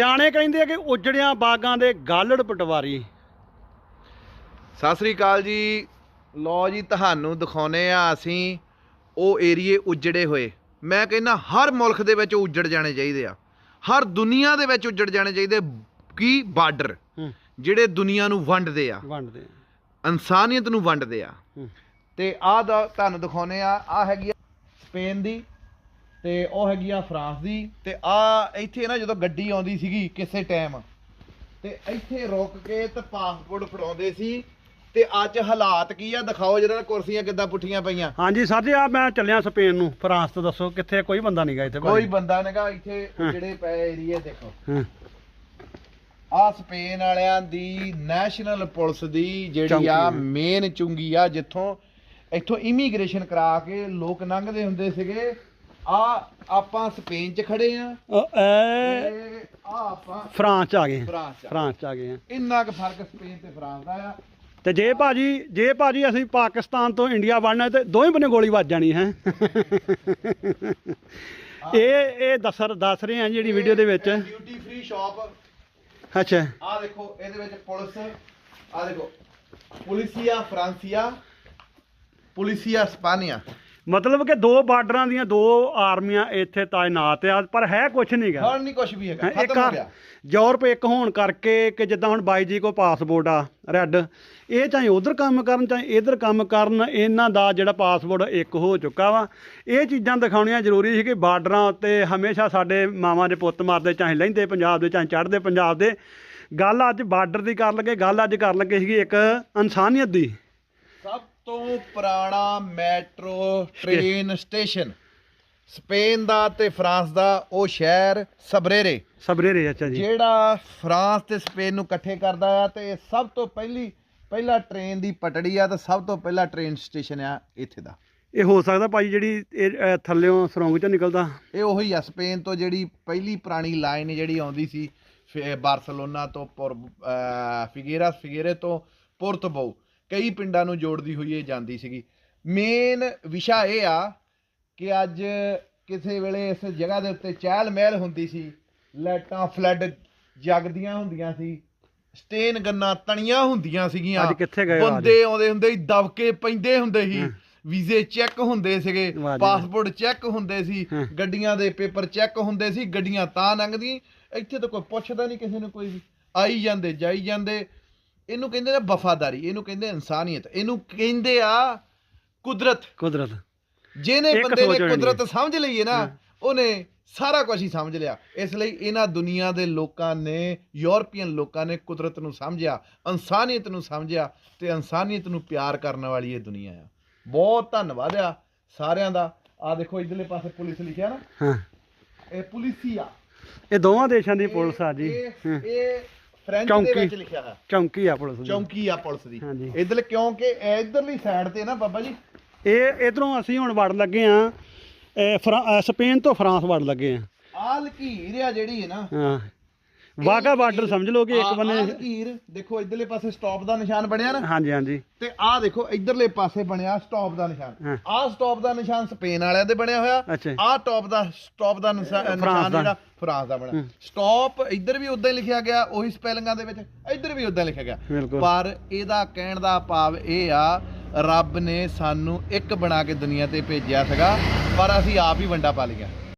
ਸਿਆਣੇ ਕਹਿੰਦੇ ਆ ਕਿ ਉਜੜਿਆਂ ਬਾਗਾਂ ਦੇ ਗਾਲੜ ਪਟਵਾਰੀ। ਸਤਿ ਸ੍ਰੀ ਅਕਾਲ ਜੀ। ਲੋ ਜੀ ਤੁਹਾਨੂੰ ਦਿਖਾਉਨੇ ਆ ਅਸੀਂ ਉਹ ਏਰੀਏ ਉਜੜੇ ਹੋਏ। ਮੈਂ ਕਹਿੰਦਾ ਹਰ ਮੁਲਕ ਦੇ ਵਿੱਚ ਉਜੜ ਜਾਣੇ ਚਾਹੀਦੇ ਆ। ਹਰ ਦੁਨੀਆ ਦੇ ਵਿੱਚ ਉਜੜ ਜਾਣੇ ਚਾਹੀਦੇ ਕੀ? ਬਾਰਡਰ। ਜਿਹੜੇ ਦੁਨੀਆ ਨੂੰ ਵੰਡਦੇ ਆ। ਵੰਡਦੇ ਇਨਸਾਨੀਅਤ ਨੂੰ ਵੰਡਦੇ ਆ। ਤੇ ਆਹ ਦਾ ਤੁਹਾਨੂੰ ਦਿਖਾਉਨੇ ਆ। ਆ ਹੈਗੀ ਆ ਸਪੇਨ ਦੀ। ਤੇ ਉਹ ਹੈਗੀ ਆ ਫਰਾਂਸ ਦੀ ਤੇ ਆ ਇੱਥੇ ਨਾ ਜਦੋਂ ਗੱਡੀ ਆਉਂਦੀ ਸੀਗੀ ਕਿਸੇ ਟਾਈਮ ਤੇ ਇੱਥੇ ਰੁਕ ਕੇ ਤੇ ਪਾਸਪੋਰਟ ਫੜਾਉਂਦੇ ਸੀ ਤੇ ਅੱਜ ਹਾਲਾਤ ਕੀ ਆ ਦਿਖਾਓ ਜਿਹੜਾ ਕੁਰਸੀਆਂ ਕਿੱਦਾਂ ਪੁੱਠੀਆਂ ਪਈਆਂ। ਹਾਂਜੀ ਸਰ ਜੀ ਆ ਮੈਂ ਚੱਲਿਆ ਸਪੇਨ ਨੂੰ ਫਰਾਂਸ ਤੋਂ ਦੱਸੋ ਕਿੱਥੇ ਕੋਈ ਬੰਦਾ ਨਹੀਂਗਾ ਇੱਥੇ ਕੋਈ ਬੰਦਾ ਨੇਗਾ ਇੱਥੇ। ਜਿਹੜੇ ਪਏ ਏਰੀਏ ਦੇਖੋ। ਆ ਸਪੇਨ ਵਾਲਿਆਂ ਦੀ ਨੈਸ਼ਨਲ ਪੁਲਿਸ ਦੀ ਜਿਹੜੀ ਆ। ਮੇਨ ਚੁੰਗੀ ਆ ਜਿੱਥੋਂ ਇੱਥੋਂ ਇਮੀਗ੍ਰੇਸ਼ਨ ਕਰਾ ਕੇ ਲੋਕ ਲੰਘਦੇ ਹੁੰਦੇ ਸੀਗੇ ਆ ਆਪਾਂ ਸਪੇਨ 'ਚ ਖੜੇ ਆ। ਐ ਤੇ ਆ ਆਪਾਂ ਫਰਾਂਸ ਚ ਆ ਗਏ ਫਰਾਂਸ 'ਚ ਆ। ਫਰਾਂਸ ਚ ਆ ਗਏ ਆ। ਇੰਨਾ ਕੁ ਫ਼ਰਕ ਸਪੇਨ ਤੇ ਫਰਾਂਸ ਦਾ ਆ। ਤੇ ਜੇ ਭਾਜੀ ਜੇ ਭਾਜੀ ਅਸੀਂ ਪਾਕਿਸਤਾਨ ਤੋਂ ਇੰਡੀਆ ਵੜਨਾ ਤੇ ਦੋਵੇਂ ਬੰਨੇ ਗੋਲੀ ਵੱਜ ਜਾਣੀ ਹੈ। ਇਹ ਇਹ ਦੱਸ ਦੱਸ ਰਹੇ ਆ ਜਿਹੜੀ ਵੀਡੀਓ ਦੇ ਵਿੱਚ। ਡਿਊਟੀ ਫ੍ਰੀ ਸ਼ਾਪ ਅੱਛਾ। ਆ ਦੇਖੋ ਇਹਦੇ ਵਿੱਚ ਪੁਲਿਸ ਆ ਦੇਖੋ। ਪੁਲਿਸੀਆ ਫਰਾਂਸੀਆ ਪੁਲਿਸੀਆ ਸਪਾਨੀਆ। ਮਤਲਬ ਕਿ ਦੋ ਬਾਰਡਰਾਂ ਦੀਆਂ ਦੋ ਆਰਮੀਆਂ ਇੱਥੇ ਤਾਇਨਾਤ ਆ ਪਰ ਹੈ ਕੁਝ ਨਹੀਂਗਾ ਹੁਣ ਨਹੀਂ ਕੁਝ ਵੀ ਹੈਗਾ ਖਤਮ ਹੋ ਗਿਆ। ਯੂਰਪ ਇੱਕ ਹੋਣ ਕਰਕੇ ਕਿ ਜਿੱਦਾਂ ਹੁਣ ਬਾਈ ਜੀ ਕੋ ਪਾਸਪੋਰਟ ਆ ਰੈੱਡ ਇਹ ਚਾਹੇ ਉਧਰ ਕੰਮ ਕਰਨ ਚਾਹੇ ਇਧਰ ਕੰਮ ਕਰਨ ਇਹਨਾਂ ਦਾ ਜਿਹੜਾ ਪਾਸਪੋਰਟ ਇੱਕ ਹੋ ਚੁੱਕਾ ਵਾ। ਇਹ ਚੀਜ਼ਾਂ ਦਿਖਾਉਣੀਆਂ ਜ਼ਰੂਰੀ ਸੀ ਕਿ ਬਾਰਡਰਾਂ ਉੱਤੇ ਹਮੇਸ਼ਾ ਸਾਡੇ ਮਾਵਾਂ ਦੇ ਪੁੱਤ ਮਾਰਦੇ ਚਾਹੇ ਲਹਿੰਦੇ ਪੰਜਾਬ ਦੇ ਚਾਹੇ ਚੜ੍ਹਦੇ ਪੰਜਾਬ ਦੇ। ਗੱਲ ਅੱਜ ਬਾਰਡਰ ਦੀ ਕਰਨ ਲੱਗੇ ਗੱਲ ਅੱਜ ਕਰਨ ਲੱਗੇ ਸੀਗੀ ਇੱਕ ਇਨਸਾਨੀਅਤ ਦੀ। ਤੋਂ ਪੁਰਾਣਾ ਮੈਟਰੋ ਟ੍ਰੇਨ ਸਟੇਸ਼ਨ ਸਪੇਨ ਦਾ ਤੇ ਫਰਾਂਸ ਦਾ ਉਹ ਸ਼ਹਿਰ ਸਬਰੇਰੇ। ਸਬਰੇਰੇ ਅੱਛਾ ਜੀ। ਜਿਹੜਾ ਫਰਾਂਸ ਤੇ ਸਪੇਨ ਨੂੰ ਇਕੱਠੇ ਕਰਦਾ ਆ ਤੇ ਸਭ ਤੋਂ ਪਹਿਲੀ ਪਹਿਲਾ ਟ੍ਰੇਨ ਦੀ ਪਟੜੀ ਆ ਤੇ ਸਭ ਤੋਂ ਪਹਿਲਾ ਟ੍ਰੇਨ ਸਟੇਸ਼ਨ ਆ ਇੱਥੇ ਦਾ। ਇਹ ਹੋ ਸਕਦਾ ਭਾਈ ਜਿਹੜੀ ਇਹ ਥੱਲਿਓਂ ਸੁਰੰਗ ਚੋਂ ਨਿਕਲਦਾ। ਇਹ ਉਹੀ ਆ ਸਪੇਨ ਤੋਂ ਜਿਹੜੀ ਪਹਿਲੀ ਪੁਰਾਣੀ ਲਾਈਨ ਜਿਹੜੀ ਆਉਂਦੀ ਸੀ ਫਿ- ਬਾਰਸਲੋਨਾ ਤੋਂ ਪੁਰ ਅਹ ਫਿਗੇਰਾਸ ਫਿਗੇਰੇ ਤੋਂ ਪੁਰਤਬੋ। ਕਈ ਪਿੰਡਾਂ ਨੂੰ ਜੋੜਦੀ ਹੋਈ ਇਹ ਜਾਂਦੀ ਸੀਗੀ। ਮੇਨ ਵਿਸ਼ਾ ਇਹ ਆ ਕਿ ਅੱਜ ਕਿਸੇ ਵੇਲੇ ਇਸ ਜਗ੍ਹਾ ਦੇ ਉੱਤੇ ਚਹਿਲ ਮਹਿਲ ਹੁੰਦੀ ਸੀ। ਲਾਈਟਾਂ ਫਲੱਡ ਜਗਦੀਆਂ ਹੁੰਦੀਆਂ ਸੀ। ਸਟੇਨ ਗੰਨਾ ਤਣੀਆਂ ਹੁੰਦੀਆਂ ਸੀਗੀਆਂ। ਅੱਜ ਕਿੱਥੇ ਗਏ? ਬੰਦੇ ਆਉਂਦੇ ਹੁੰਦੇ ਸੀ ਦਬਕੇ ਪੈਂਦੇ ਹੁੰਦੇ ਸੀ। ਵੀਜ਼ੇ ਚੈੱਕ ਹੁੰਦੇ ਸੀਗੇ। ਪਾਸਪੋਰਟ ਚੈੱਕ ਹੁੰਦੇ ਸੀ। ਗੱਡੀਆਂ ਦੇ ਪੇਪਰ ਚੈੱਕ ਹੁੰਦੇ ਸੀ ਗੱਡੀਆਂ ਤਾਂ ਲੰਘਦੀਆਂ। ਇੱਥੇ ਤਾਂ ਕੋਈ ਪੁੱਛਦਾ ਨਹੀਂ ਕਿਸੇ ਨੂੰ ਕੋਈ ਵੀ ਆਈ ਜਾਂਦੇ ਜਾਈ ਜਾਂਦੇ। ਇਹਨੂੰ ਕਹਿੰਦੇ ਨੇ ਵਫਾਦਾਰੀ ਇਹਨੂੰ ਕਹਿੰਦੇ ਇਨਸਾਨੀਅਤ ਇਹਨੂੰ ਕਹਿੰਦੇ ਆ ਕੁਦਰਤ। ਕੁਦਰਤ। ਜਿਹਨੇ ਬੰਦੇ ਨੇ ਕੁਦਰਤ ਸਮਝ ਲਈ ਹੈ ਨਾ ਉਹਨੇ ਸਾਰਾ ਕੁਝ ਹੀ ਸਮਝ ਲਿਆ। ਇਸ ਲਈ ਇਹਨਾਂ ਦੁਨੀਆ ਦੇ ਲੋਕਾਂ ਨੇ ਯੂਰਪੀਅਨ ਲੋਕਾਂ ਨੇ ਕੁਦਰਤ ਨੂੰ ਸਮਝਿਆ ਇਨਸਾਨੀਅਤ ਨੂੰ ਸਮਝਿਆ ਤੇ ਇਨਸਾਨੀਅਤ ਨੂੰ ਪਿਆਰ ਕਰਨ ਵਾਲੀ ਇਹ ਦੁਨੀਆ ਆ। ਬਹੁਤ ਧੰਨਵਾਦ ਆ ਸਾਰਿਆਂ ਦਾ। ਆ ਦੇਖੋ ਇਧਰਲੇ ਪਾਸੇ ਪੁਲਿਸ ਲਿਖਿਆ ਨਾ। ਹਾਂ। ਇਹ ਪੁਲਿਸੀਆ। ਇਹ ਦੋਵਾਂ ਦੇਸ਼ਾਂ ਦੀ ਪੁਲਿਸ ਆ ਜੀ। ਇਹ ਫ੍ਰੈਂਚ ਦੇ ਚੌਂਕੀ। ਵਿੱਚ ਲਿਖਿਆ ਹੈ ਚੌਂਕੀ ਆ ਪੁਲਿਸ ਦੀ। ਚੌਂਕੀ ਆ ਪੁਲਿਸ ਦੀ। ਹਾਂਜੀ। ਇਧਰ ਕਿਉਂਕਿ ਇਧਰਲੀ ਸਾਈਡ ਤੇ ਨਾ ਬਾਬਾ ਜੀ। ਇਹ ਇਧਰੋਂ ਅਸੀਂ ਹੁਣ ਵੜ ਲੱਗੇ ਆ ਸਪੇਨ ਤੋਂ ਫਰਾਂਸ ਵੜ ਲੱਗੇ ਆ ਆ ਲਕੀਰ ਆ ਜਿਹੜੀ ਹੈ ਨਾ। ਹਾਂ। ਵਾਗਾ ਬਾਰਡਰ ਸਮਝ ਕਿ ਇੱਕ ਬੰਨੇ ਲਕੀਰ ਦੇਖੋ ਇਧਰਲੇ ਪਾਸੇ ਸਟਾਪ ਦਾ ਨਿਸ਼ਾਨ ਬਣਿਆ ਨਾ। ਹਾਂਜੀ ਹਾਂਜੀ। ਤੇ ਆਹ ਦੇਖੋ ਇਧਰਲੇ ਪਾਸੇ ਬਣਿਆ ਸਟਾਪ ਦਾ ਨਿਸ਼ਾਨ। ਆਹ ਸਟਾਪ ਦਾ ਨਿਸ਼ਾਨ ਸਪੇਨ ਵਾਲਿਆਂ ਦੇ ਬਣਿਆ ਹੋਇਆ। ਆਹ ਟਾਪ ਦਾ ਸਟਾਪ ਦਾ ਨਿਸ਼ਾਨ। ਜਿਹੜਾ ਫਰਾਂਸ ਦਾ ਬਣਿਆ। ਸਟਾਪ ਇੱਧਰ ਵੀ ਉਦਾਂ ਹੀ ਲਿਖਿਆ ਗਿਆ ਉਹੀ ਸਪੈਲਿੰਗਾਂ ਦੇ ਵਿੱਚ ਇੱਧਰ ਵੀ ਉਦਾਂ ਲਿਖਿਆ ਗਿਆ। ਪਰ ਇਹਦਾ ਕਹਿਣ ਦਾ ਭਾਵ ਇਹ ਆ ਰੱਬ ਨੇ ਸਾਨੂੰ ਇੱਕ ਬਣਾ ਕੇ ਦੁਨੀਆ ਤੇ ਭੇਜਿਆ ਸੀਗਾ ਪਰ ਅਸੀਂ ਆਪ ਹੀ ਵੰਡਾ ਪਾ ਲਿਆ